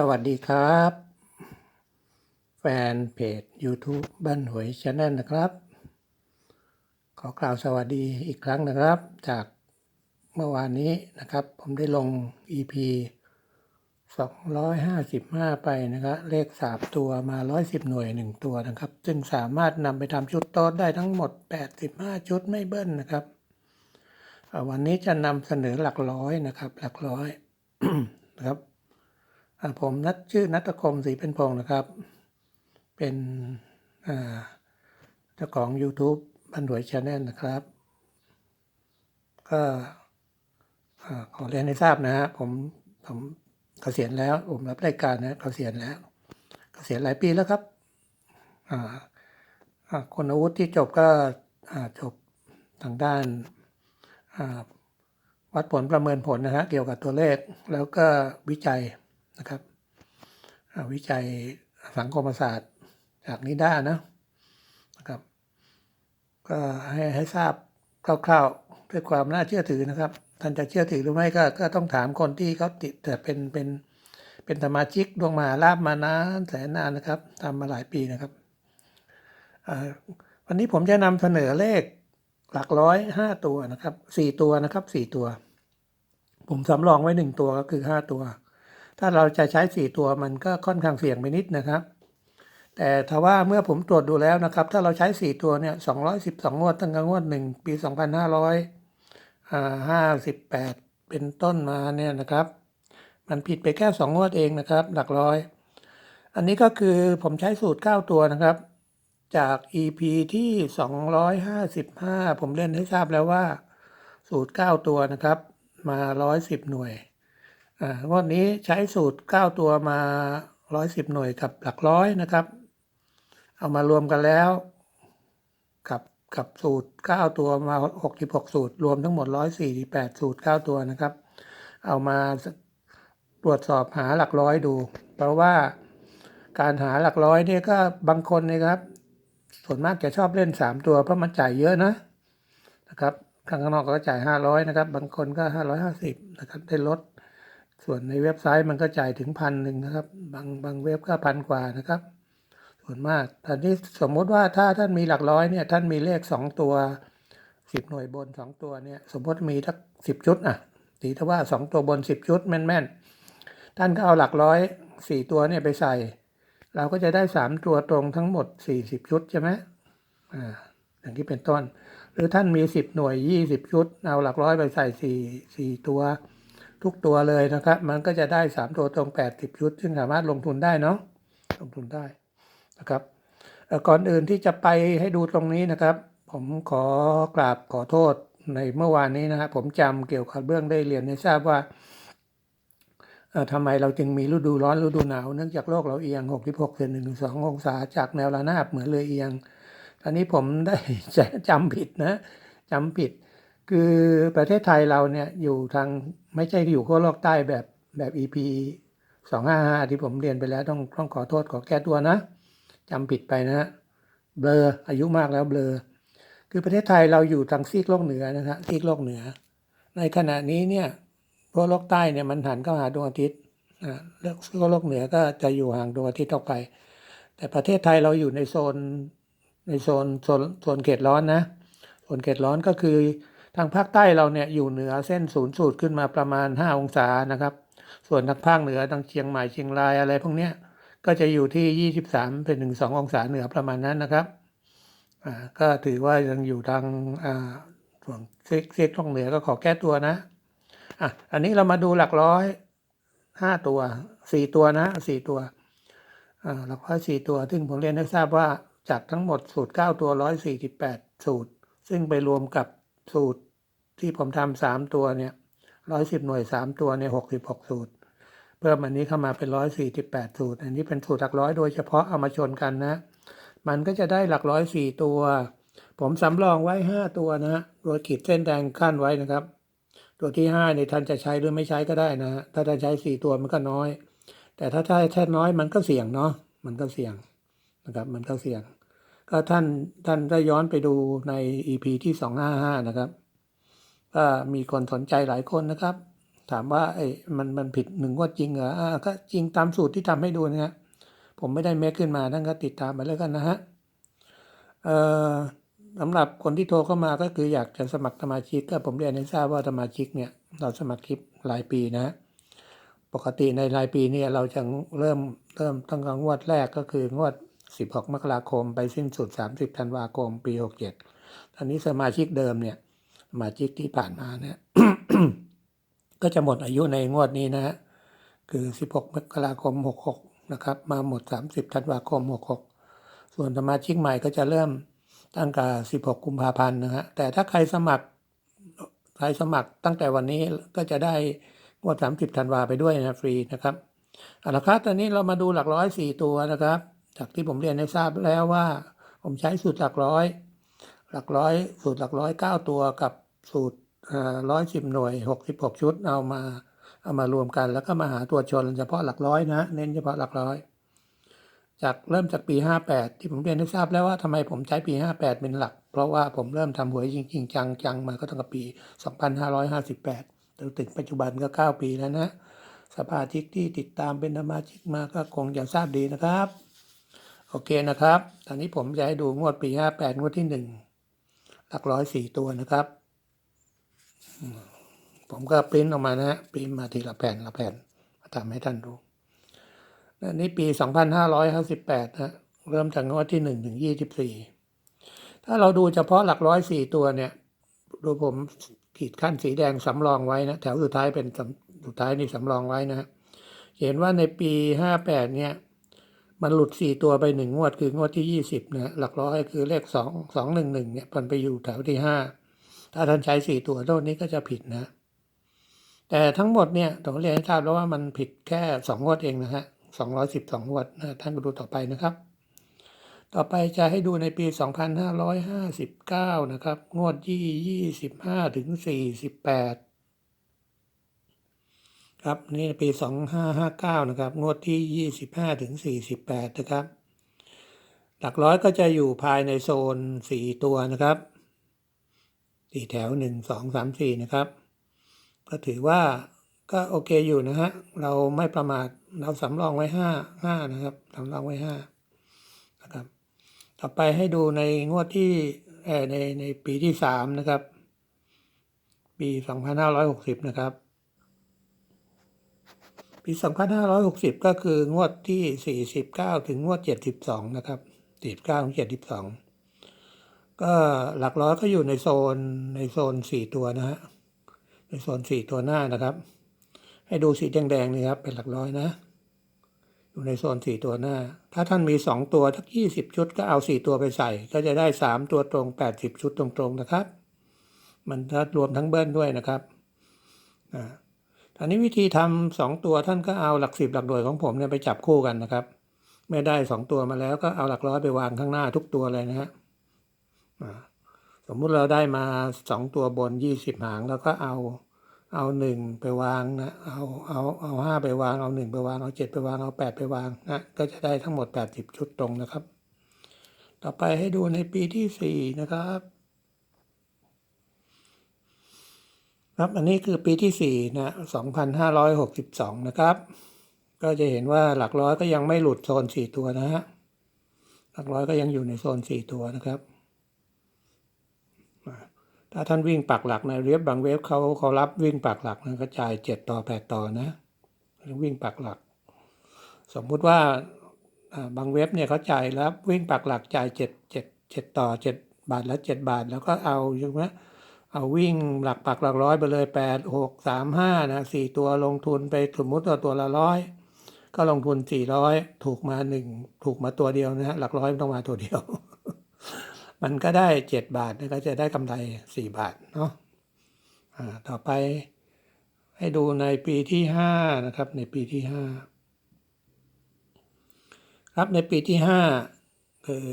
สวัสดีครับ แฟนเพจ YouTube บ้านหวยชาแนลนะครับ ขอกล่าวสวัสดีอีกครั้งนะครับ จากเมื่อวานนี้นะครับ ผมได้ลง EP 255 ไปนะครับ เลข 3 ตัวมา 110 หน่วย 1 ตัวนะครับ ซึ่งสามารถนำไปทำชุดโต๊ดได้ทั้งหมด 85 ชุดไม่เบิ้ลนะครับ วันนี้จะนำเสนอหลักร้อยนะครับ หลักร้อยนะครับ ผมนัดชื่อนัตคมศรีเป็นพงศ์นะครับ เป็นเจ้าของ YouTube บันหวยชาแนลนะครับ ก็ขอเรียนให้ทราบนะฮะผมผมเกษียณแล้ว ผมรับรายการนะเกษียณแล้ว เกษียณหลายปีแล้วครับคนอาวุธที่จบก็จบทางด้านวัดผลประเมินผลนะฮะเกี่ยวกับตัวเลข แล้วก็วิจัย นะครับวิจัยสังคมศาสตร์จากนิด้านะนะครับ ก็ให้ให้ทราบคร่าวๆด้วยความน่าเชื่อถือนะครับ ท่านจะเชื่อถือหรือไม่ก็ก็ต้องถามคนที่เขาติดแต่เป็นเป็นเป็นสมาชิกดวงมหาลาบมานานแสนนานนะครับทำมาหลายปีนะครับวันนี้ผมจะนำเสนอเลขหลักร้อยห้าตัวนะครับสี่ตัวนะครับสี่ตัว ผมสำรองไว้หนึ่งตัวก็คือห้าตัว ถ้าเราจะใช้สี่ตัวมันก็ค่อนข้างเสี่ยงไปนิดนะครับ แต่ถ้าว่าเมื่อผมตรวจดูแล้วนะครับ ถ้าเราใช้สี่ตัวเนี่ยสองร้อยสิบสองงวดตั้งแต่งวดหนึ่งปีสองพันห้าร้อยห้าสิบแปดเป็นต้นมาเนี่ยนะครับ มันผิดไปแค่สองงวดเองนะครับ หลักร้อย อันนี้ก็คือผมใช้สูตรเก้าตัวนะครับจาก EP ที่สองร้อยห้าสิบห้าผมเล่นให้ทราบแล้วว่า สูตรเก้าตัวนะครับ มาร้อยสิบหน่วย งวดนี้ใช้สูตร 9 ตัวมา 110 หน่วยกับหลักร้อยนะครับ เอามารวมกันแล้ว กับกับสูตร 9 ตัวมา 66 สูตร รวมทั้งหมด 148 สูตร 9 ตัวนะครับ เอามาตรวจสอบหาหลักร้อยดู เพราะว่าการหาหลักร้อยเนี่ยก็บางคนนะครับ ส่วนมากจะชอบเล่น 3 ตัวเพราะมันจ่ายเยอะนะนะครับข้างนอกก็จ่าย 500 นะครับ บางคนก็ 550 นะครับ ได้ลด ส่วนในเว็บไซต์มันก็จ่ายถึงพันหนึ่งนะครับ บางบางเว็บก็พันกว่านะครับ ส่วนมากแต่นี้สมมติว่าถ้าท่านมีหลักร้อยเนี่ยท่านมีเลขสองตัวสิบหน่วยบนสองตัวเนี่ยสมมติมีทักสิบชุดอะตีถ้าว่าสองตัวบนสิบชุดแม่นๆ ท่านก็เอาหลักร้อยสี่ตัวเนี่ยไปใส่ เราก็จะได้สามตัวตรงทั้งหมดสี่สิบชุดใช่ไหมอ่าอย่างที่เป็นต้น หรือท่านมีสิบหน่วยยี่สิบชุด เอาหลักร้อยไปใส่สี่สี่ตัว ทุกตัวเลยนะครับ มันก็จะได้ 3 ตัวตรง 80 ชุด ซึ่งสามารถลงทุนได้เนาะลงทุนได้นะครับก่อนอื่นที่จะไปให้ดูตรงนี้นะครับ ผมขอกราบขอโทษในเมื่อวานนี้นะครับ ผมจำเกี่ยวกับเรื่องได้เรียนให้ทราบว่าเอ่อทำไมเราจึงมีฤดูร้อนฤดูหนาวเนื่องจากโลกเราเอียง 66เซนหนึ่งสององศาจากแนวระนาบเหมือนเรือเอียง ตอนนี้ผมได้จำผิดนะจำผิด คือประเทศไทยเราเนี่ยอยู่ทางไม่ใช่อยู่ขั้วโลกใต้แบบแบบ EP สองห้าห้าที่ผมเรียนไปแล้วต้องต้องขอโทษขอแก้ตัวนะจำผิดไปนะฮะเบลออายุมากแล้วเบลอคือประเทศไทยเราอยู่ทางซีกโลกเหนือนะฮะซีกโลกเหนือ ในขณะนี้เนี่ยขั้วโลกใต้เนี่ยมันหันเข้าหาดวงอาทิตย์อ่าแล้วขั้วโลกเหนือก็จะอยู่ห่างดวงอาทิตย์ออกไป แต่ประเทศไทยเราอยู่ในโซนในโซนโซนโซนเขตร้อนนะโซนเขตร้อนก็คือ ทางภาคใต้เราเนี่ยอยู่เหนือเส้นศูนย์สูตรขึ้นมาประมาณ 5 องศานะครับ ส่วนทางภาคเหนือทางเชียงใหม่เชียงรายอะไรพวกเนี้ยก็จะอยู่ที่ 23เป็นถึง2องศาเหนือประมาณนั้นนะครับอ่าก็ถือว่ายังอยู่ทางอ่าส่วนเซกเซ็กทางเหนือก็ขอแก้ตัวนะอะอันนี้เรามาดูหลักร้อยห้าตัวสี่ตัวนะสี่ตัวอ่าหลักร้อยสี่ตัวซึ่งผมเรียนให้ทราบว่าจากทั้งหมดสูตรเก้าตัวร้อยสี่สิบแปดสูตร ซึ่งไปรวมกับสูตร ที่ผมทำสามตัวเนี่ยร้อยสิบหน่วยสามตัวเนี่ยหกสิบหกสูตร เพิ่มอันนี้เข้ามาเป็นร้อยสี่สิบแปดสูตร อันนี้เป็นสูตรหลักร้อยโดยเฉพาะเอามาชนกันนะ มันก็จะได้หลักร้อยสี่ตัว ผมสำรองไว้ห้าตัวนะฮะโดยขีดเส้นแดงขั้นไว้นะครับ ตัวที่ห้าเนี่ยท่านจะใช้หรือไม่ใช้ก็ได้นะฮะถ้าท่านใช้สี่ตัวมันก็น้อย แต่ถ้าถ้แค่น้อยมันก็เสี่ยงเนาะมันก็เสี่ยงนะครับมันก็เสี่ยง ก็ท่านท่านได้ย้อนไปดูใน EP ที่สองห้าห้านะครับ ก็มีคนสนใจหลายคนนะครับ ถามว่าไอ้มันมันผิดหนึ่งงวดจริงเหรออ่าก็จริงตามสูตรที่ทำให้ดูนะฮะผมไม่ได้เมคขึ้นมาท่านก็ติดตามไปแล้วกันนะฮะเอ่อสำหรับคนที่โทรเข้ามาก็คืออยากจะสมัครสมาชิกก็ผมเรียนให้ทราบว่าสมาชิกเนี่ยเราสมัครคลิปรายปีนะฮะปกติในรายปีเนี่ยเราจะเริ่มเริ่มตั้งแต่งวดแรกก็คืองวด 16 มกราคม ไปสิ้นสุด 30 ธันวาคม ปี 67ตอนนี้สมาชิกเดิมเนี่ย สมาชิกที่ผ่านมาเนี่ยก็จะหมดอายุในงวดนี้นะฮะคือ 16 มกราคม 66 นะครับ มาหมด 30 ธันวาคม 66 ส่วนสมาชิกใหม่ก็จะเริ่มตั้งแต่16 กุมภาพันธ์นะฮะแต่ถ้าใครสมัครใครสมัครตั้งแต่วันนี้ก็จะได้งวด 30 ธันวาไปด้วยนะฟรีนะครับเอาละครับตอนนี้เรามาดูหลักร้อยสี่ตัวนะครับ จากที่ผมเรียนให้ทราบแล้วว่า ผมใช้สูตรหลักร้อย หลักร้อยสูตรหลักร้อยเก้าตัวกับสูตรร้อยสิบหน่วยหกสิบหกชุดเอามาเอามารวมกัน แล้วก็มาหาตัวชนเฉพาะหลักร้อยนะ เน้นเฉพาะหลักร้อย จากเริ่มจากปีห้าแปดที่ผมเรียนให้ทราบแล้วว่าทำไมผมใช้ปีห้าแปดเป็นหลัก เพราะว่าผมเริ่มทำหวยจริง ๆ จังจังๆมาก็ตั้งแต่ปีสองพันห้าร้อยห้าสิบแปดจนถึงปัจจุบันก็เก้าปีแล้วนะสมาชิกที่ติดตามเป็นสมาชิกมาก็คงจะทราบดีนะครับ โอเคนะครับ ตอนนี้ผมจะให้ดูงวดปีห้าแปดงวดที่หนึ่ง หลักร้อยสี่ตัวนะครับ ผมก็ปริ้นออกมานะฮะปริ้นมาทีละแผ่นละแผ่นมาทำให้ท่านดูนนี้ปีสองพันห้าร้อยห้าสิบแปดนะเริ่มจากงวดที่หนึ่งถึงยี่สิบสี่ถ้าเราดูเฉพาะหลักร้อยสี่ตัวเนี่ย ดูผมขีดขั้นสีแดงสำรองไว้นะแถวสุดท้ายเป็นสุดท้ายนี่สำรองไว้นะฮะเห็นว่าในปีห้าแปดเนี่ย มันหลุดสี่ตัวไปหนึ่งงวดคืองวดที่ยี่สิบเนะหลักร้อยคือเลขสองสองหนึ่งหนึ่งเนี่ยมันไปอยู่แถวที่ห้าถ้าท่านใช้สี่ตัวโทษนี้ก็จะผิดนะ แต่ทั้งหมดเนี่ยต้องเรียนให้ทราบแล้วว่ามันผิดแค่สองงวดเองนะฮะสองร้อยสิบสองงวดนะท่านก็ดูต่อไปนะครับ ต่อไปจะให้ดูในปี2559นห้าร้อยห้าสิบเก้านะครับ งวดที่25ถึง48 ครับนี่ปี 2559 นะครับ งวดที่ 25ถึง48 นะครับ หลักร้อยก็จะอยู่ภายในโซน 4 ตัวนะครับสี่แถว 1 2 3 4 นะครับ ก็ถือว่าก็โอเคอยู่นะฮะ เราไม่ประมาท เราสำรองไว้ 5 5 นะครับ สำรองไว้ 5 นะครับ ต่อไปให้ดูในงวดที่ในในปีที่สามนะครับ ปีสองพันห้าร้อยหกสิบนะครับ ปีสองพันห้าร้อยหกสิบก็คืองวดที่สี่สิบเก้าถึงงวดเจ็ดสิบสองนะครับสี่สิบเก้าถึงเจ็ดสิบสองก็หลักร้อยก็อยู่ในโซนในโซนสี่ตัวนะฮะ ในโซนสี่ตัวหน้านะครับ ให้ดูสีแดงๆนี่ครับ เป็นหลักร้อยนะ อยู่ในโซนสี่ตัวหน้า ถ้าท่านมีสองตัวทักยี่สิบชุดก็เอาสี่ตัวไปใส่ ก็จะได้สามตัวตรงแปดสิบชุดตรงๆนะครับ มันถ้ารวมทั้งเบิ้ลด้วยนะครับ อ่า ตอนนี้วิธีทำสองตัวท่านก็เอาหลักสิบหลักหน่วยของผมเนี่ยไปจับคู่กันนะครับไม่ได้สองตัวมาแล้วก็เอาหลักร้อยไปวางข้างหน้าทุกตัวเลยนะฮะสมมุติเราได้มาสองตัวบนยี่สิบหางแล้วก็เอาเอาหนึ่งไปวางนะเอาเอาเอาห้าไปวางเอาหนึ่งไปวางเอาเจ็ดไปวางเอาแปดไปวางนะก็จะได้ทั้งหมดแปดสิบชุดตรงนะครับ ต่อไปให้ดูในปีที่สี่นะครับ ครับอันนี้คือปีที่สี่นะสองพันห้าร้อยหกสิบสองนะครับ ก็จะเห็นว่าหลักร้อยก็ยังไม่หลุดโซนสี่ตัวนะฮะ หลักร้อยก็ยังอยู่ในโซนสี่ตัวนะครับ ถ้าท่านวิ่งปักหลักในเว็บบางเว็บเขาเขารับวิ่งปักหลักนะก็จ่ายเจ็ดต่อแปดต่อนะ วิ่งปักหลัก สมมุติว่าบางเว็บเนี่ยเขาจ่ายรับวิ่งปักหลักจ่ายเจ็ดเจ็ดเจ็ดต่อเจ็ดบาทละเจ็ดบาท แล้วก็เอาใช่ไหม เอาวิ่งหลักปักหลักร้อยไปเลยแปดหกสามห้านะสี่ตัวลงทุนไปสมมติว่าตัวละร้อยก็ลงทุนสี่ร้อยถูกมาหนึ่งถูกมาตัวเดียวนะฮะหลักร้อยต้องมาตัวเดียว มันก็ได้เจ็ดบาทนะก็จะได้กำไรสี่บาทเนาะอ่าต่อไปให้ดูในปีที่ห้านะครับในปีที่ห้าครับในปีที่ห้าคือ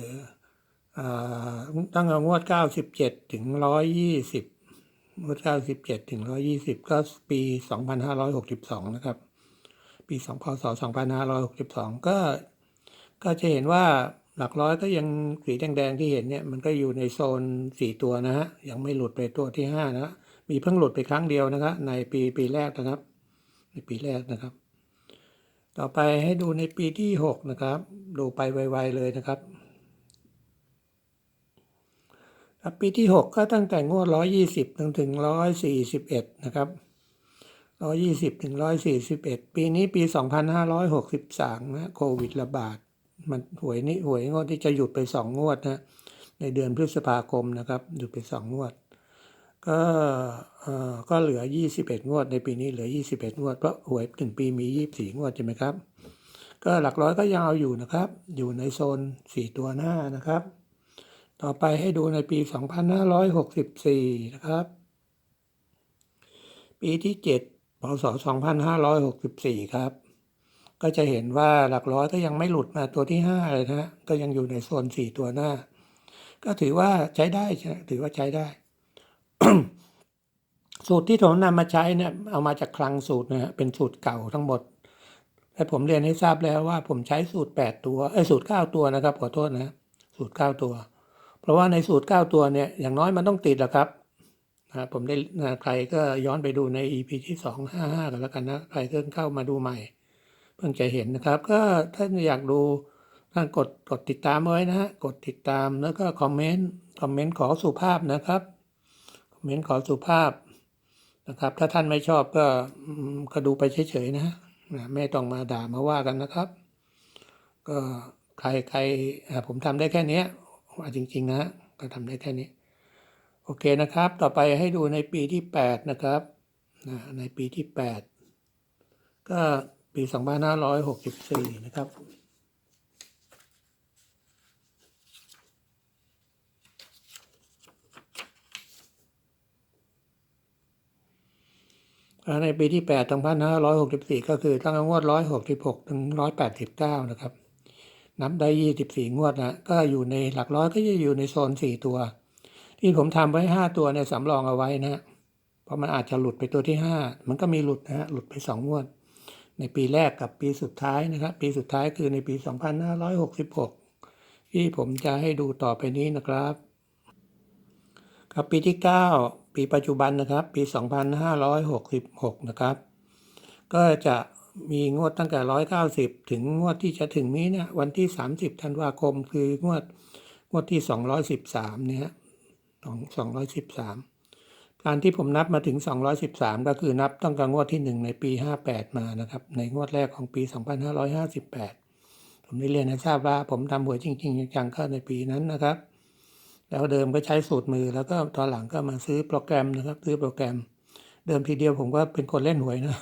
อ่าตั้งแต่งวดเก้าสิบเจ็ดถึงร้อยยี่สิบ งวดเก้าสิบเจ็ดถึงร้อยี่สิบก็ปีสองพันห้าร้อยหกสิบสองนะครับ ปีสองพศสองพันห้าร้อยหกสิบสองก็ ก็จะเห็นว่าหลักร้อยก็ยังสีแดงๆที่เห็นเนี่ยมันก็อยู่ในโซนสี่ตัวนะฮะยังไม่หลุดไปตัวที่ห้านะมีเพิ่งหลุดไปครั้งเดียวนะครับในปีปีแรกนะครับ ในปีแรกนะครับ ต่อไปให้ดูในปีที่หกนะครับ ดูไปไวๆเลยนะครับ ครับปีที่หกก็ตั้งแต่งวดร้อยยี่สิบถึงถึงร้อยสี่สิบเอ็ดนะครับร้อยี่สิบถึงร้อยสี่สิบเอ็ดปีนี้ปีสองพันห้าร้อยหกสิบสามนะโควิดระบาด มันหวยนี่หวยงวดที่จะหยุดไปสองงวดนะในเดือนพฤษภาคมนะครับ หยุดไปสองงวด ก็เอ่อก็เหลือ 21 งวด ในปีนี้เหลือ 21 งวด เพราะหวยถึงปีมี 24 งวดใช่ไหมครับ ก็หลักร้อยก็ยังเอาอยู่นะครับ อยู่ในโซน 4 ตัวหน้านะครับ ต่อไปให้ดูในปี 2564 นะครับ ปีที่ 7พศ2564 ครับ ก็จะเห็นว่าหลักร้อยก็ยังไม่หลุดมาตัวที่ 5 เลยนะก็ยังอยู่ในโซน 4 ตัวหน้า ก็ถือว่าใช้ได้ใช่ถือว่าใช้ได้ สูตรที่ผมนำมาใช้เนี่ยเอามาจากคลังสูตรนะฮะเป็นสูตรเก่าทั้งหมดแต่ผมเรียนให้ทราบแล้วว่าผมใช้สูตร 8 ตัวเอ้สูตร 9 ตัวนะครับขอโทษนะ สูตร 9 ตัว เพราะว่าในสูตร 9 ตัวเนี่ยอย่างน้อยมันต้องติดแหละครับนะผมได้นะใครก็ย้อนไปดูใน EP ที่ 255กันแล้วกันนะใครเพิ่งเข้ามาดูใหม่ เพิ่งจะเห็นนะครับ ก็ถ้าอยากดูท่านกดกดติดตามไว้นะฮะกดติดตามแล้วก็คอมเมนต์คอมเมนต์ขอสุภาพนะครับคอมเมนต์ขอสุภาพนะครับ ถ้าท่านไม่ชอบก็อืมก็ดูไปเฉยๆนะนะไม่ต้องมาด่ามาว่ากันนะครับ ก็ใครใครผมทำได้แค่นี้ ว่าจริง ๆ นะ ก็ทำได้แค่นี้ โอเคนะครับ ต่อไปให้ดูในปีที่ 8 นะครับนะในปีที่ 8 ก็ปี 2564 นะครับอ่าในปีที่8 2564 ก็คือตั้งงวด 166 ถึง 189 นะครับ นับได้24งวดนะก็อยู่ในหลักร้อยก็จะอยู่ในโซน4ตัว ที่ผมทำไว้5ตัวเนี่ยสำรองเอาไว้นะเพราะมันอาจจะหลุดไปตัวที่5มันก็มีหลุดนะฮะหลุดไป2งวด ในปีแรกกับปีสุดท้ายนะครับปีสุดท้ายคือในปี2566ที่ผมจะให้ดูต่อไปนี้นะครับ ครับปีที่9ปีปัจจุบันนะครับ ปี2566นะครับ ก็จะ มีงวดตั้งแต่190ถึงงวดที่จะถึงนี้เนี่ยวันที่30ธันวาคมคืองวดงวดที่213เนี่ยของ213การที่ผมนับมาถึง 213 ก็คือนับตั้งแต่งวดที่ 1 ในปี 58 มานะครับ ในงวดแรกของปี 2558 ผมได้เรียนให้ทราบว่าผมทำหวยจริงๆจังๆก็ในปีนั้นนะครับ แล้วเดิมก็ใช้สูตรมือแล้วก็ตอนหลังก็มาซื้อโปรแกรมนะครับ ซื้อโปรแกรม เดิมทีเดียวผมก็เป็นคนเล่นหวยนะ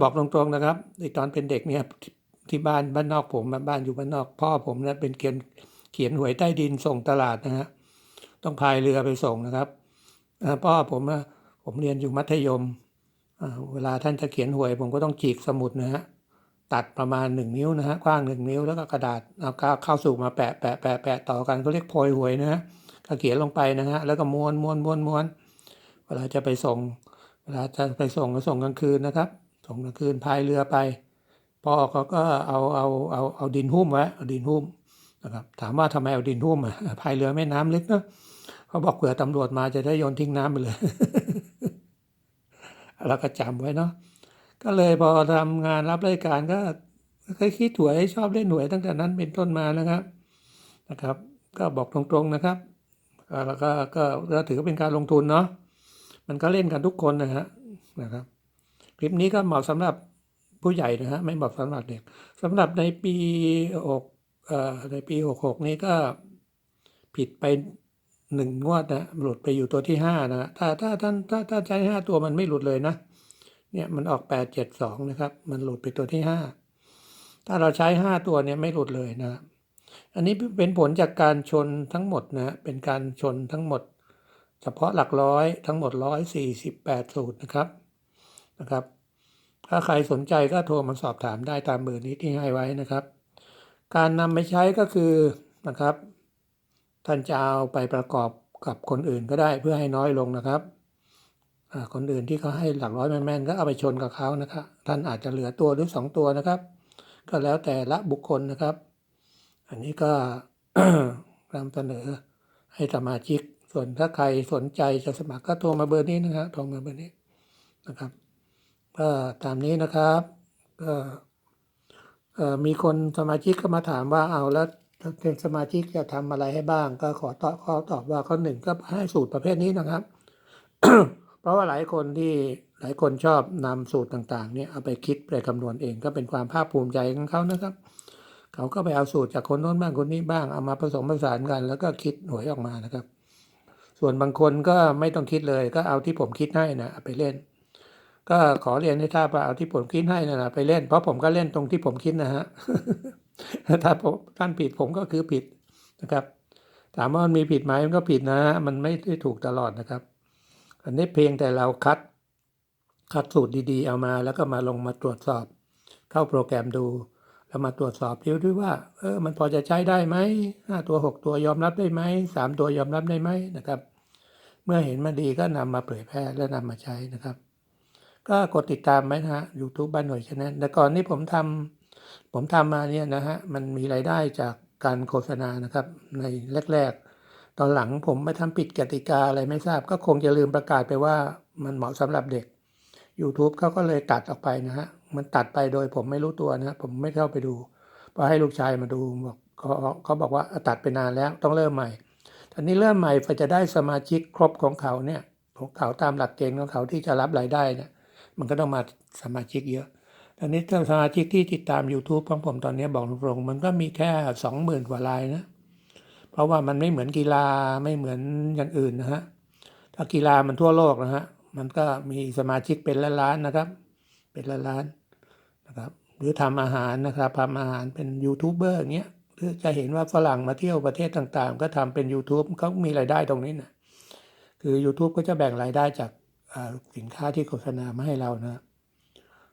บอกตรงๆนะครับในตอนเป็นเด็กเนี่ยที่บ้านบ้านนอกผมบ้านอยู่บ้านนอกพ่อผมเนี่ยเป็นเขียนเขียนหวยใต้ดินส่งตลาดนะฮะต้องพายเรือไปส่งนะครับพ่อผมอะผมเรียนอยู่มัธยมเวลาท่านจะเขียนหวย ผมก็ต้องจีกสมุดนะฮะตัดประมาณหนึ่งนิ้วนะฮะกว้างหนึ่งนิ้วแล้วก็กระดาษเอาข้าวข้าสุกมาแปะแปะแปะแปะต่อกันเขาเรียกโพยหวยนะฮะก็เขียนลงไปนะฮะแล้วก็ม้วนม้วนม้วนม้วนเวลาจะไปส่ง เวลาจะไปส่งก็ส่งกลางคืนนะครับ ส่งกลางคืนพายเรือไปพ่อเขาก็เอาเอาเอาเอาดินหุ้มไว้เอาดินหุ้มนะครับถามว่าทำไมเอาดินหุ้มอะพายเรือแม่น้ำลึกเนอะเขาบอกเผื่อตำรวจมาจะได้โยนทิ้งน้ำไปเลยแล้วก็จำไว้เนาะก็เลยพอทำงานรับราชการก็เคยคิดหวยชอบเล่นหวยตั้งแต่นั้นเป็นต้นมานะครับนะครับ ก็บอกตรงๆนะครับแล้วก็ก็ก็ถือว่าเป็นการลงทุนเนาะมันก็เล่นกันทุกคนนะฮะนะครับ คลิปนี้ก็เหมาะสำหรับผู้ใหญ่นะฮะไม่เหมาะสำหรับเด็กสำหรับในปีหกในปีหกหกนี้ก็ผิดไปหนึ่งงวดนะหลุดไปอยู่ตัวที่ห้านะถ้าถ้าท่านถ้าถ้าใช้ห้าตัวมันไม่หลุดเลยนะเนี่ยมันออกแปดเจ็ดสองนะครับ มันหลุดไปตัวที่ห้าถ้าเราใช้ห้าตัวเนี่ยไม่หลุดเลยนะอันนี้เป็นผลจากการชนทั้งหมดนะเป็นการชนทั้งหมด เฉพาะหลักร้อยทั้งหมดร้อยสี่สิบแปดสูตรนะครับ นะครับ ถ้าใครสนใจก็โทรมาสอบถามได้ตามเบอร์นี้ที่ให้ไว้นะครับ การนำไปใช้ก็คือนะครับ ท่านจะเอาไปประกอบกับคนอื่นก็ได้เพื่อให้น้อยลงนะครับคนอื่นที่เขาให้หลักร้อยแม่นๆก็เอาไปชนกับเขานะครับ ท่านอาจจะเหลือตัวหรือสองตัวนะครับ ก็แล้วแต่ละบุคคลนะครับ อันนี้ก็นำเสนอให้สมาชิกส่วนถ้าใครสนใจจะสมัครก็โทรมาเบอร์นี้นะครับโทรมาเบอร์นี้นะครับ ก็ตามนี้นะครับก็มีคนสมาชิกก็มาถามว่าเอาแล้วเป็นสมาชิกจะทำอะไรให้บ้าง ก็ขอตอบขอตอบว่าข้อหนึ่งก็ให้สูตรประเภทนี้นะครับ เพราะว่าหลายคนที่หลายคนชอบนำสูตรต่าง ๆ เนี่ยเอาไปคิดไปคำนวณเองก็เป็นความภาคภูมิใจของเขานะครับ เขาก็ไปเอาสูตรจากคนโน้นบ้างคนนี้บ้างเอามาผสมผสานกัน แล้วก็คิดหน่วยออกมานะครับ ส่วนบางคนก็ไม่ต้องคิดเลยก็เอาที่ผมคิดให้นะเอาไปเล่น ก็ขอเรียนให้ทราบว่าเอาที่ผมคิดให้นะนะไปเล่น เพราะผมก็เล่นตรงที่ผมคิดนะฮะถ้าผมท่านผิดผมก็คือผิดนะครับ ถามว่ามันมีผิดไหมมันก็ผิดนะ มันไม่ได้ถูกตลอดนะครับ อันนี้เพียงแต่เราคัด คัดสูตรดีๆ เอามาแล้วก็มาลงมาตรวจสอบ เข้าโปรแกรมดู แล้วมาตรวจสอบดูด้วยว่าเออมันพอจะใช้ได้ไหมห้าตัวหกตัวยอมรับได้ไหมสามตัวยอมรับได้ไหมนะครับ เมื่อเห็นมันดีก็นำมาเผยแพร่และนำมาใช้นะครับ ก็กดติดตามไหมนะฮะ YouTube บ้านหน่วยชนะแต่ก่อนนี้ผมทำผมทำมาเนี่ยนะฮะ มันมีรายได้จากการโฆษณานะครับ ในแรก ๆ ตอนหลังผมไม่ทำผิดกติกาอะไรไม่ทราบ ก็คงจะลืมประกาศไปว่ามันเหมาะสำหรับเด็ก YouTube เขาก็เลยตัดออกไปนะฮะ มันตัดไปโดยผมไม่รู้ตัวนะผมไม่เข้าไปดูพอให้ลูกชายมาดูบอกเขาเขาบอกว่าตัดไปนานแล้วต้องเริ่มใหม่ตอนนี้เริ่มใหม่พอจะได้สมาชิกครบของเขาเนี่ยของเขาตามหลักเกณฑ์ของเขาที่จะรับรายได้เนี่ย มันก็ต้องมาสมาชิกเยอะตอนนี้สมาชิกที่ติดตาม YouTube ของผมตอนนี้บอกตรงๆมันก็มีแค่สองหมื่นกว่ารายนะ เพราะว่ามันไม่เหมือนกีฬาไม่เหมือนอย่างอื่นนะฮะถ้ากีฬามันทั่วโลกนะฮะมันก็มีสมาชิกเป็นล้านๆนะครับ เป็นล้านๆนะครับหรือทำอาหารนะครับทำอาหารเป็นยูทูบเบอร์อย่างเงี้ยหรือจะเห็นว่าฝรั่งมาเที่ยวประเทศต่างๆ ก็ทำเป็น YouTube เขามีรายได้ตรงนี้นะคือ YouTube ก็จะแบ่งรายได้จาก สินค้าที่โฆษณามาให้เรานะ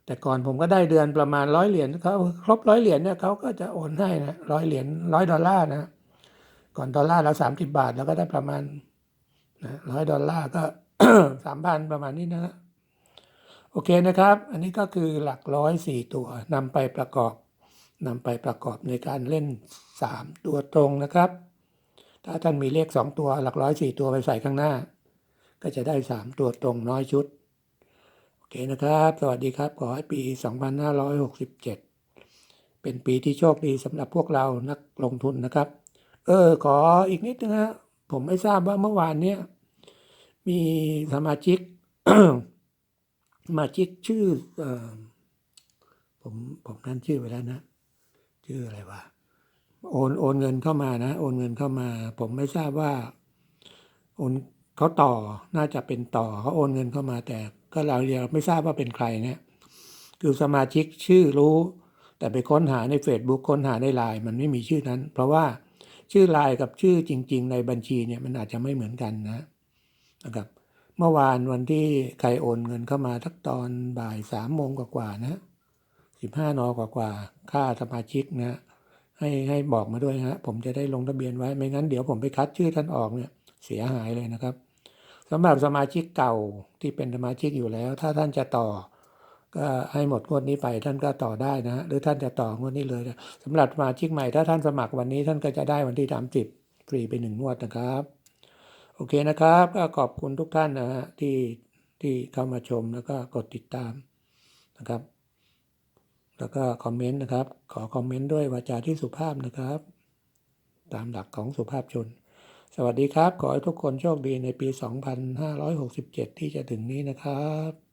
แต่ก่อนผมก็ได้เดือนประมาณร้อยเหรียญเขาครบร้อยเหรียญเนี่ยเขาก็จะโอนให้นะร้อยเหรียญร้อยดอลลาร์นะ ก่อนดอลลาร์ละสามสิบบาทแล้วก็ได้ประมาณนะร้อยดอลลาร์ก็สามพันประมาณนี้นะ โอเคนะครับ อันนี้ก็คือหลักร้อยสี่ตัวนำไปประกอบนำไปประกอบในการเล่นสามตัวตรงนะครับ ถ้าท่านมีเลขสองตัวหลักร้อยสี่ตัวไปใส่ข้างหน้า ก็จะได้สามตัวตรงน้อยชุด โอเคนะครับ สวัสดีครับ ขอให้ปี 2567 เป็นปีที่โชคดีสำหรับพวกเรานักลงทุนนะครับ เออ ขออีกนิดนึงนะผมไม่ทราบว่าเมื่อวานเนี้ยมีสมาชิกสมาชิกชื่ออผมผมนั่นชื่อไปแล้วนะ ชื่ออะไรวะโอนโอนเงินเข้ามานะ โอนเงินเข้ามา ผมไม่ทราบว่า โอน เขาต่อน่าจะเป็นต่อเขาโอนเงินเข้ามาแต่ก็เราเรียกไม่ทราบว่าเป็นใครเนี่ย คือสมาชิกชื่อรู้ แต่ไปค้นหาใน Facebook ค้นหาในไลน์มันไม่มีชื่อนั้น เพราะว่าชื่อไลน์กับชื่อจริง ๆ ในบัญชีเนี่ยมันอาจจะไม่เหมือนกันนะนะครับเมื่อวานวันที่ใครโอนเงินเข้ามาทักตอนบ่ายสามโมงกว่าๆนะสิบห้านอกว่าๆค่าสมาชิกนะให้ให้บอกมาด้วยฮะผมจะได้ลงทะเบียนไว้ไม่งั้นเดี๋ยวผมไปคัดชื่อท่านออกเนี่ยเสียหายเลยนะครับ สำหรับสมาชิกเก่าที่เป็นสมาชิกอยู่แล้ว ถ้าท่านจะต่อ ก็ให้หมดงวดนี้ไปท่านก็ต่อได้นะหรือท่านจะต่องวดนี้เลยนะสำหรับสมาชิกใหม่ถ้าท่านสมัครวันนี้ท่านก็จะได้วันที่สามสิบฟรีไปหนึ่งงวดนะครับ โอเคนะครับ ก็ขอบคุณทุกท่านนะฮะที่ที่เข้ามาชมแล้วก็กดติดตามนะครับ แล้วก็คอมเมนต์นะครับ ขอคอมเมนต์ด้วยวาจาที่สุภาพนะครับ ตามหลักของสุภาพชน สวัสดีครับ ขอให้ทุกคนโชคดีในปี 2567 ที่จะถึงนี้นะครับ